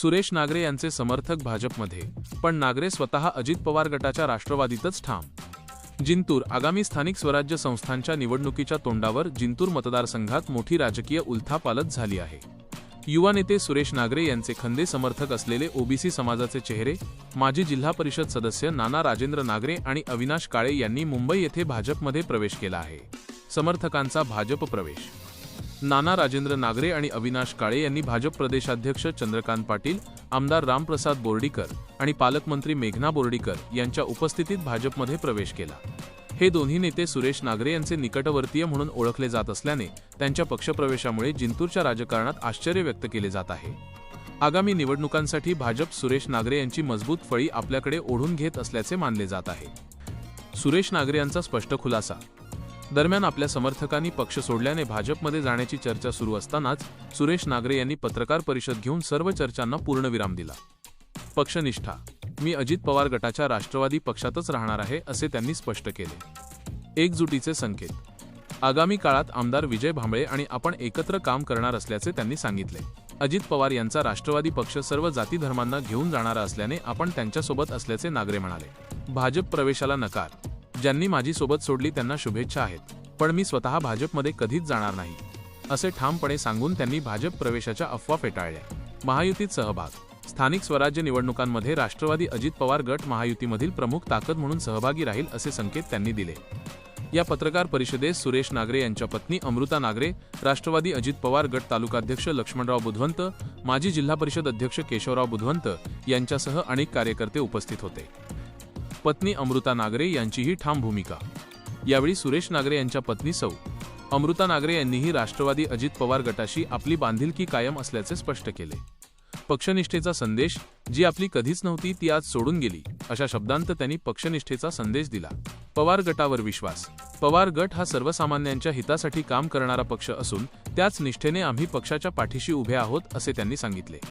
सुरेश नागरे यांचे समर्थक भाजपमध्ये पण नागरे स्वतः अजित पवार गटाच्या राष्ट्रवादीतच ठाम. जिंतूर आगामी स्थानिक स्वराज्य संस्थांच्या निवडणुकीच्या तोंडावर जिंतूर मतदारसंघात मोठी राजकीय उलथापालत झाली आहे. युवा नेते सुरेश नागरे यांचे खंदे समर्थक असलेले ओबीसी समाजाचे चेहरे माजी जिल्हा परिषद सदस्य नाना राजेंद्र नागरे आणि अविनाश काळे यांनी मुंबई येथे भाजपमध्ये प्रवेश केला आहे. समर्थकांचा भाजप प्रवेश नाना राजेंद्र नागरे आणि अविनाश काळे यांनी भाजप प्रदेशाध्यक्ष चंद्रकांत पाटील आमदार रामप्रसाद बोर्डीकर आणि पालकमंत्री मेघना बोर्डीकर यांच्या उपस्थितीत भाजपमध्ये प्रवेश केला. हे दोन्ही नेते सुरेश नागरे यांचे निकटवर्तीय म्हणून ओळखले जात असल्याने त्यांच्या पक्षप्रवेशामुळे जिंतूरच्या राजकारणात आश्चर्य व्यक्त केले जात आहे. आगामी निवडणुकांसाठी भाजप सुरेश नागरे यांची मजबूत फळी आपल्याकडे ओढून घेत असल्याचे मानले जात आहे. सुरेश नागरे यांचा स्पष्ट खुलासा दरम्यान आपल्या समर्थकांनी पक्ष सोडल्याने भाजपमध्ये जाण्याची चर्चा सुरू असतानाच सुरेश नागरे यांनी पत्रकार परिषद घेऊन सर्व चर्चांना पूर्णविराम दिला. पक्षनिष्ठा. मी अजित पवार गटाच्या राष्ट्रवादी पक्षातच राहणार आहे असे त्यांनी स्पष्ट केले. एकजुटीचे संकेत. आगामी काळात आमदार विजय भांबळे आणि आपण एकत्र काम करणार असल्याचे त्यांनी सांगितले. अजित पवार यांचा राष्ट्रवादी पक्ष सर्व जाती धर्मांना घेऊन जाणारा असल्याने आपण त्यांच्यासोबत असल्याचे नागरे म्हणाले. भाजप प्रवेशाला नकार. ज्यांनी माझी सोबत सोडली त्यांना शुभेच्छा आहेत. पण मी स्वतः भाजपमध्ये कधीच जाणार नाही. असे ठामपणे सांगून त्यांनी भाजप प्रवेशाच्या अफवा फेटाळल्या. महायुतीत सहभाग. स्थानिक स्वराज्य निवडणुकांमध्ये राष्ट्रवादी अजित पवार गट महायुतीमधील प्रमुख ताकद म्हणून सहभागी राहील असे संकेत त्यांनी दिले. या पत्रकार परिषदेत सुरेश नागरे यांच्या पत्नी अमृता नागरे राष्ट्रवादी अजित पवार गट तालुकाध्यक्ष लक्ष्मणराव बुधवंत माजी जिल्हा परिषद अध्यक्ष केशवराव बुधवंत यांच्यासह अनेक कार्यकर्ते उपस्थित होते. पत्नी अमृता नागरे यांचीही ठाम भूमिका. यावेळी सुरेश नागरे यांच्या पत्नी सौ. अमृता नागरे यांनीही राष्ट्रवादी अजित पवार गटाशी आपली बांधिलकी कायम असल्याचे स्पष्ट केले. पक्षनिष्ठेचा संदेश जी आपली कधीच नव्हती ती आज सोडून गेली अशा शब्दांत त्यांनी पक्षनिष्ठेचा संदेश दिला. पवार गटावर विश्वास. पवार गट हा सर्वसामान्यांच्या हितासाठी काम करणारा पक्ष असून त्याच निष्ठेने आम्ही पक्षाच्या पाठीशी उभे आहोत असे त्यांनी सांगितले.